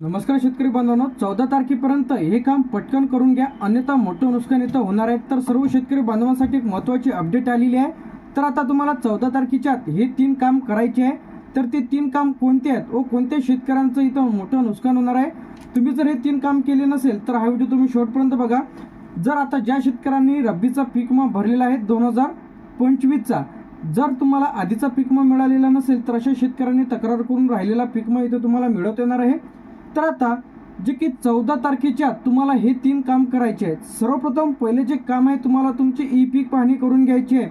नमस्कार शेतकरी बांधवांनो चौदा तारखेपर्यंत हे काम पटकन करून घ्या. अन्यथा मोठं नुकसान इथं होणार आहे. तर सर्व शेतकरी बांधवांसाठी एक महत्त्वाची अपडेट आलेली आहे. तर आता तुम्हाला चौदा तारखेच्या आत हे तीन काम करायचे आहे. तर ते तीन काम कोणते आहेत? व कोणत्या शेतकऱ्यांचं इथं मोठं नुकसान होणार आहे? तुम्ही जर हे तीन काम केले नसेल तर हा व्हिडिओ तुम्ही शेवटपर्यंत बघा. जर आता ज्या शेतकऱ्यांनी रब्बीचा पीक विमा भरलेला आहे दोन हजार पंचवीसचा जर तुम्हाला आधीचा पीक विमा मिळालेला नसेल तर अशा शेतकऱ्यांनी तक्रार करून राहिलेला पीक विमा इथं तुम्हाला मिळवता येणार आहे. तर आता जे की चौदा तारखेच्या तुम्हाला हे तीन काम करायचे आहेत. सर्वप्रथम पहिले जे काम आहे तुम्हाला तुमची ई पीक पाहणी करून घ्यायची आहे.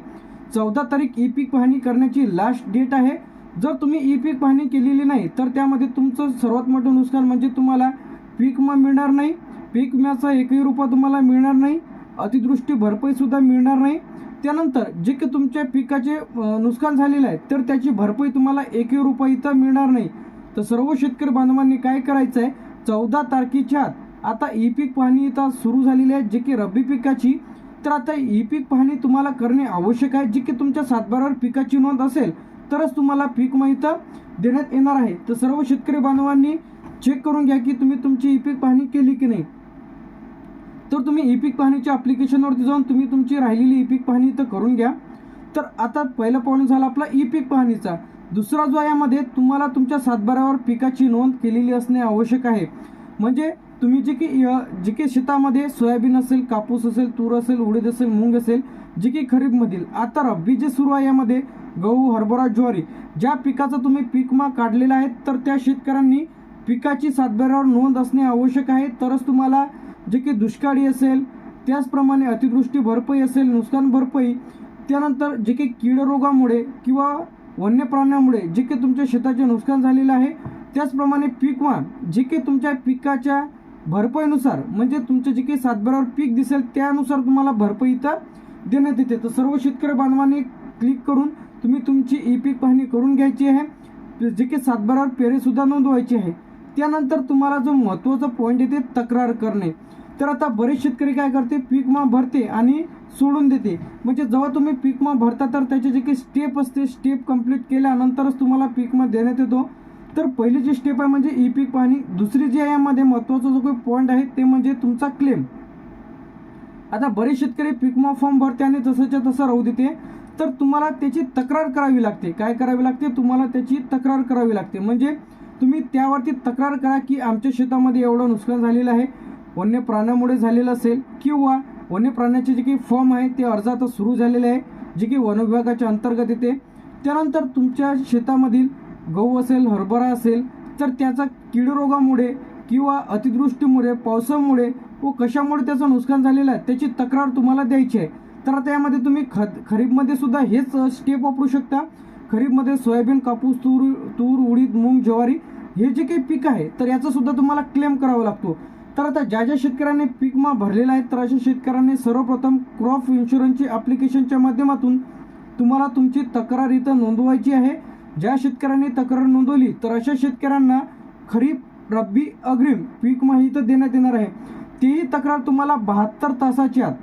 चौदा तारीख ई पीक पाहणी करण्याची लास्ट डेट आहे. जर तुम्ही ई पीक पाहणी केलेली नाही तर त्यामध्ये तुमचं सर्वात मोठं नुकसान म्हणजे तुम्हाला पीक विमा मिळणार नाही. पीक विम्याचा एकही रुपया तुम्हाला मिळणार नाही. अतिदृष्टी भरपाईसुद्धा मिळणार नाही. त्यानंतर जे की तुमच्या पिकाचे नुकसान झालेलं आहे तर त्याची भरपाई तुम्हाला एकही रुपया इथं मिळणार नाही. तर सर्व शेतकरी बांधवांनी काय करायचं आहे चौदा तारखेच्या आत आता ई पीक पाहणी इथं सुरू झालेली आहे जे की रब्बी पिकाची. तर आता ई पीक पाहणी तुम्हाला करणे आवश्यक आहे जे की तुमच्या सातबारावर पिकाची नोंद असेल तरच तुम्हाला पीक माहिती देण्यात येणार आहे. तर सर्व शेतकरी बांधवांनी चेक करून घ्या की तुम्ही तुमची ई पीक पाहणी केली की नाही. तर तुम्ही ई पीक पाहणीच्या ॲप्लिकेशनवरती जाऊन तुम्ही तुमची राहिलेली ई पीक पाहणी इथं करून घ्या. तर आता पहिला पॉईंट झाला आपला ई पीक पाहणीचा. दुसरा जो आहे यामध्ये तुम्हाला तुमच्या सातबारावर पिकाची नोंद केलेली असणे आवश्यक आहे. म्हणजे तुम्ही जे की जे की शेतामध्ये सोयाबीन असेल कापूस असेल तूर असेल उडीद असेल मूग असेल जे की खरीपमधील आता रब्बी जे सुरू आहे यामध्ये गहू हरभरा ज्वारी ज्या पिकाचा तुम्ही पीक काढलेला आहे तर त्या शेतकऱ्यांनी पिकाची सातबाऱ्यावर नोंद असणे आवश्यक आहे. तरच तुम्हाला जे की दुष्काळी असेल त्याचप्रमाणे अतिवृष्टी भरपाई असेल नुकसान भरपाई त्यानंतर जे की कीड रोगामुळे किंवा वन्य प्राण्यामुळे जे काही तुमच्या शेताचे नुकसान झालेलं आहे त्याचप्रमाणे पीक जे काही तुमच्या पिकाच्या भरपाईनुसार म्हणजे तुमचं जे काही सातबारावर पीक दिसेल त्यानुसार तुम्हाला भरपाई इथं देण्यात येते. तर सर्व शेतकरी बांधवांनी क्लिक करून तुम्ही तुमची ई पीक पाहणी करून घ्यायची आहे. जे काही सातबारावर पेरेसुद्धा नोंदवायची आहे. त्यानंतर तुम्हाला जो महत्त्वाचा पॉईंट येते तक्रार करणे. तर आता बरेच शेतकरी काय करते पीक विमा भरते आणि सोडून देते. म्हणजे जेव्हा तुम्ही पीक विमा भरता तर त्याचे जे काही स्टेप असते स्टेप कंप्लीट केल्यानंतरच तुम्हाला पीक विमा देण्यात येतो. तर पहिली जी स्टेप आहे म्हणजे ई पीक पाहणी. दुसरी जी आहे यामध्ये महत्त्वाचा जो काही पॉईंट आहे ते म्हणजे तुमचा क्लेम आता बरेच शेतकरी पीक विमा फॉर्म भरते आणि जसंच्या तसं राहू देते. तर तुम्हाला त्याची तक्रार करावी लागते. काय करावी लागते? तुम्हाला त्याची तक्रार करावी लागते. म्हणजे तुम्ही त्यावरती तक्रार करा की आमच्या शेतामध्ये एवढं नुकसान झालेलं आहे. वन्य प्राण्यामुळे झालेलं असेल किंवा वन्य प्राण्याचे जे काही फॉर्म आहे ते अर्ज आता सुरू झालेले आहे जे की वन विभागाच्या अंतर्गत येते. त्यानंतर तुमच्या शेतामधील गहू असेल हरभरा असेल तर त्याचा कीड रोगामुळे किंवा अतिवृष्टीमुळे पावसामुळे व कशामुळे त्याचं नुकसान झालेलं आहे त्याची तक्रार तुम्हाला द्यायची आहे. तर आता यामध्ये तुम्ही ख खरीपमध्ये सुद्धा हेच स्टेप वापरू शकता. खरीपमध्ये सोयाबीन कापूस तूर तूर उडीद मूग ज्वारी हे जे काही पीक आहे तर याचा सुद्धा तुम्हाला क्लेम करावा लागतो. तर आता ज्या ज्या शेतकऱ्यांनी पीक भरलेला आहे तर अशा शेतकऱ्यांनी सर्वप्रथम क्रॉप इन्शुरन्सची ॲप्लिकेशनच्या माध्यमातून तुम्हाला तुमची तक्रार इथं नोंदवायची आहे. ज्या शेतकऱ्यांनी तक्रार नोंदवली तर अशा शेतकऱ्यांना खरीप रब्बी अग्रिम पीक विमा इथं देण्यात येणार आहे. तीही तक्रार तुम्हाला बहात्तर तासाच्या आत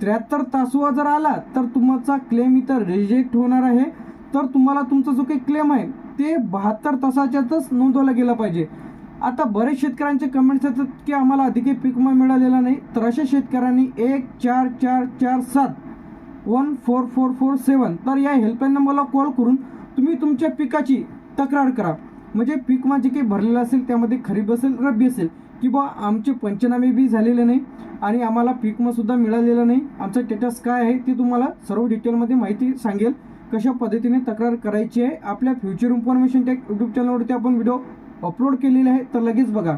त्र्याहत्तर तासवा जर आला तर तुमचा क्लेम इथं रिजेक्ट होणार आहे. तर तुम्हाला तुमचा जो काही क्लेम आहे ते बहात्तर तासाच्यातच नोंदवला गेला पाहिजे. आता बरेच शेतकऱ्यांचे कमेंट्स येतात की आम्हाला अधिकही पीक विमा मिळालेला नाही. तर अशा शेतकऱ्यांनी एक चार चार चार सात one four four four seven तर या हेल्पलाईन नंबरला कॉल करून तुम्ही तुमच्या पिकाची तक्रार करा. म्हणजे पीक विमा जे काही भरलेलं असेल त्यामध्ये खरीप असेल रब्बी असेल किंवा आमचे पंचनामे बी झालेले नाही आणि आम्हाला पीक विमा सुद्धा मिळालेलं नाही. आमचा स्टेटस काय आहे ते तुम्हाला सर्व डिटेलमध्ये माहिती सांगेल. कशा पद्धतीने तक्रार करायची आहे आपल्या फ्युचर इन्फॉर्मेशन टेक यूट्यूब चॅनलवरती आपण व्हिडिओ अपलोड केलेले आहे तर लगेच बघा.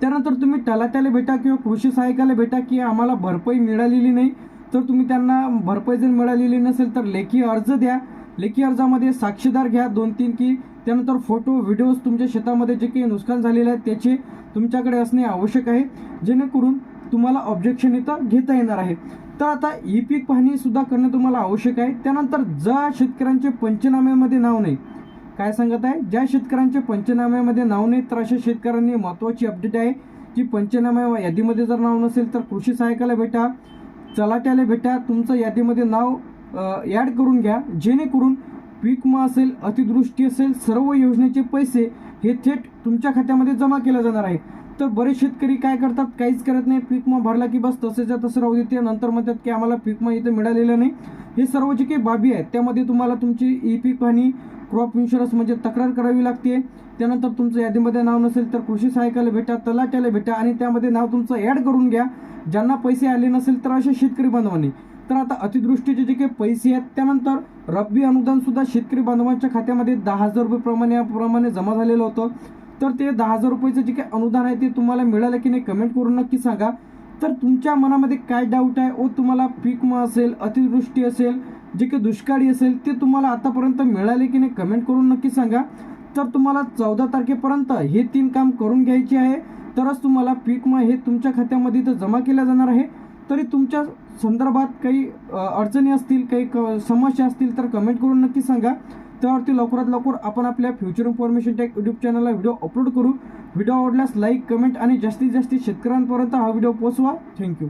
त्यानंतर तुम्ही तलाट्याला भेटा किंवा कृषी सहाय्यकाला भेटा की आम्हाला भरपाई मिळालेली नाही. तर तुम्ही त्यांना भरपाई जर मिळालेली नसेल तर लेखी अर्ज द्या. लेखी अर्जामध्ये साक्षीदार घ्या दोन तीन की त्यानंतर फोटो व्हिडिओज तुमच्या शेतामध्ये जे काही नुकसान झालेलं आहे त्याचे तुमच्याकडे असणे आवश्यक आहे. जेणेकरून तुम्हाला ऑब्जेक्शन इथं घेता येणार आहे. तर आता ई पीक पाहणीसुद्धा करणं तुम्हाला आवश्यक आहे. त्यानंतर ज्या शेतकऱ्यांचे पंचनाम्यामध्ये नाव नाही. काय सांगत आहे? ज्या शेतकऱ्यांच्या पंचनाम्यामध्ये नाव नाही तर अशा शेतकऱ्यांनी महत्त्वाची अपडेट आहे जी पंचनाम्या यादीमध्ये जर नाव नसेल तर कृषी सहाय्यकाला भेटा चलाट्याला भेटा तुमचं यादीमध्ये नाव ॲड करून घ्या जेणेकरून पीक विमा असेल अतिदृष्टी असेल सर्व योजनेचे पैसे हे थेट तुमच्या खात्यामध्ये जमा केलं जाणार आहे. तर बरेच शेतकरी काय करतात? काहीच करत नाही. पीक विमा भरला की बस तसेच्या तसं राहू देते. नंतर म्हणतात की आम्हाला पीक विमा इथं मिळालेलं नाही. हे सर्व जे काही बाबी आहेत त्यामध्ये तुम्हाला तुमची ई पीक आणि क्रॉप इन्शुरन्स म्हणजे तक्रार करावी लागते. त्यानंतर तुमचं यादीमध्ये नाव नसेल तर कृषी सहाय्यकाला भेटा तलाट्याला भेटा आणि त्यामध्ये नाव तुमचं ॲड करून घ्या. ज्यांना पैसे आले नसेल तर असे शेतकरी बांधवांनी. तर आता अतिवृष्टीचे जे काही पैसे आहेत त्यानंतर रब्बी अनुदानसुद्धा शेतकरी बांधवांच्या खात्यामध्ये दहा हजार रुपये प्रमाणे जमा झालेलं होतं. तर ते दहा हजार रुपयाचं जे काही अनुदान आहे ते तुम्हाला मिळालं की नाही कमेंट करून नक्की सांगा. तर तुमच्या मनामध्ये काय डाऊट आहे ओ तुम्हाला पीक मग असेल अतिवृष्टी असेल जे काही दुष्काळी असेल ते तुम्हाला आतापर्यंत मिळाले की नाही कमेंट करून नक्की सांगा. तर तुम्हाला चौदा तारखेपर्यंत हे तीन काम करून घ्यायचे आहे. तरच तुम्हाला पीक विमा हे तुमच्या खात्यामध्ये इथं जमा केल्या जाणार आहे. तरी तुमच्या संदर्भात काही अडचणी असतील काही क समस्या असतील तर कमेंट करून नक्की सांगा. त्यावरती लवकरात लवकर आपण आपल्या फ्युचर इन्फॉर्मेशन टेक यूट्यूब चॅनलला व्हिडिओ अपलोड करू. व्हिडिओ आवडल्यास लाईक कमेंट आणि जास्तीत जास्त शेतकऱ्यांपर्यंत हा व्हिडिओ पोचवा थँक्यू